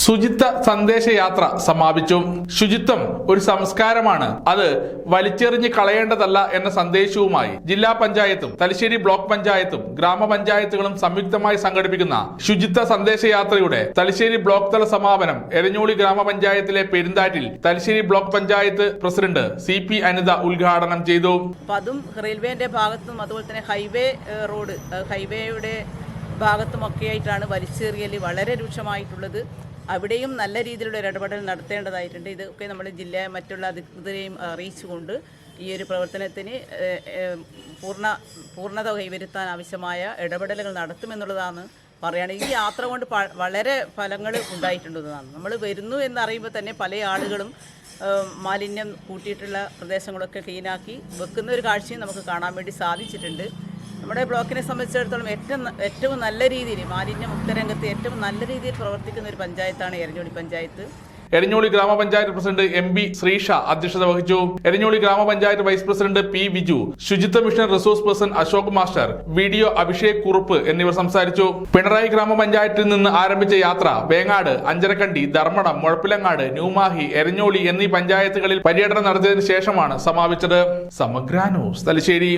ശുചിത്വ സന്ദേശയാത്ര സമാപിച്ചു. ശുചിത്വം ഒരു സംസ്കാരമാണ്. അത് വലിച്ചെറിഞ്ഞ് കളയേണ്ടതല്ല എന്ന സന്ദേശവുമായി ജില്ലാ പഞ്ചായത്തും തലശ്ശേരി ബ്ലോക്ക് പഞ്ചായത്തും ഗ്രാമപഞ്ചായത്തുകളും സംയുക്തമായി സംഘടിപ്പിക്കുന്ന ശുചിത്വ സന്ദേശയാത്രയുടെ തലശ്ശേരി ബ്ലോക്ക് തല സമാപനം എരഞ്ഞോളി ഗ്രാമപഞ്ചായത്തിലെ Perunthattil Thalassery block panchayat president C P Anitha ഉദ്ഘാടനം ചെയ്തു. അതും റെയിൽവേന്റെ ഭാഗത്തും അതുപോലെ തന്നെ ഹൈവേ റോഡ് ഹൈവേയുടെ ഭാഗത്തുമൊക്കെ ആയിട്ടാണ് വലിച്ചെറിയൽ വളരെ രൂക്ഷമായിട്ടുള്ളത്. അവിടെയും നല്ല രീതിയിലുള്ള ഒരു ഇടപെടൽ നടത്തേണ്ടതായിട്ടുണ്ട്. ഇതൊക്കെ നമ്മുടെ ജില്ല മറ്റുള്ള അധികൃതരെയും അറിയിച്ചുകൊണ്ട് ഈ ഒരു പ്രവർത്തനത്തിന് പൂർണ പൂർണത കൈവരുത്താൻ ആവശ്യമായ ഇടപെടലുകൾ നടത്തുമെന്നുള്ളതാണ് പറയുകയാണെങ്കിൽ ഈ യാത്ര കൊണ്ട് വളരെ ഫലങ്ങൾ ഉണ്ടായിട്ടുണ്ടെന്നതാണ് നമ്മൾ വരുന്നു എന്നറിയുമ്പോൾ തന്നെ പല ആളുകളും മാലിന്യം കൂട്ടിയിട്ടുള്ള പ്രദേശങ്ങളൊക്കെ ക്ലീനാക്കി വെക്കുന്ന ഒരു കാഴ്ചയും നമുക്ക് കാണാൻ വേണ്ടി സാധിച്ചിട്ടുണ്ട്. നമ്മുടെ ബ്ലോക്കിനെ സംബന്ധിച്ചിടത്തോളം ഏറ്റവും ഏറ്റവും നല്ല രീതിയിൽ മാലിന്യ മുക്ത രംഗത്ത് ഏറ്റവും നല്ല രീതിയിൽ പ്രവർത്തിക്കുന്ന ഒരു പഞ്ചായത്താണ് എരഞ്ഞോളി പഞ്ചായത്ത്. എരഞ്ഞോളി ഗ്രാമപഞ്ചായത്ത് പ്രസിഡന്റ് എം ബി ശ്രീഷ അധ്യക്ഷത വഹിച്ചു. എരഞ്ഞോളി ഗ്രാമപഞ്ചായത്ത് വൈസ് പ്രസിഡന്റ് പി വിജു ശുചിത്വ mission resource person Ashok master video Abhishek Kurup എന്നിവർ സംസാരിച്ചു. പിണറായി ഗ്രാമപഞ്ചായത്തിൽ നിന്ന് ആരംഭിച്ച യാത്ര വേങ്ങാട് അഞ്ചരക്കണ്ടി ധർമ്മടം മുഴപ്പിലങ്ങാട് ന്യൂമാഹി എരഞ്ഞോളി എന്നീ പഞ്ചായത്തുകളിൽ പര്യടനം നടത്തിയതിനു ശേഷമാണ് സമാപിച്ചത്. സമഗ്ര ന്യൂസ് തലശ്ശേരി.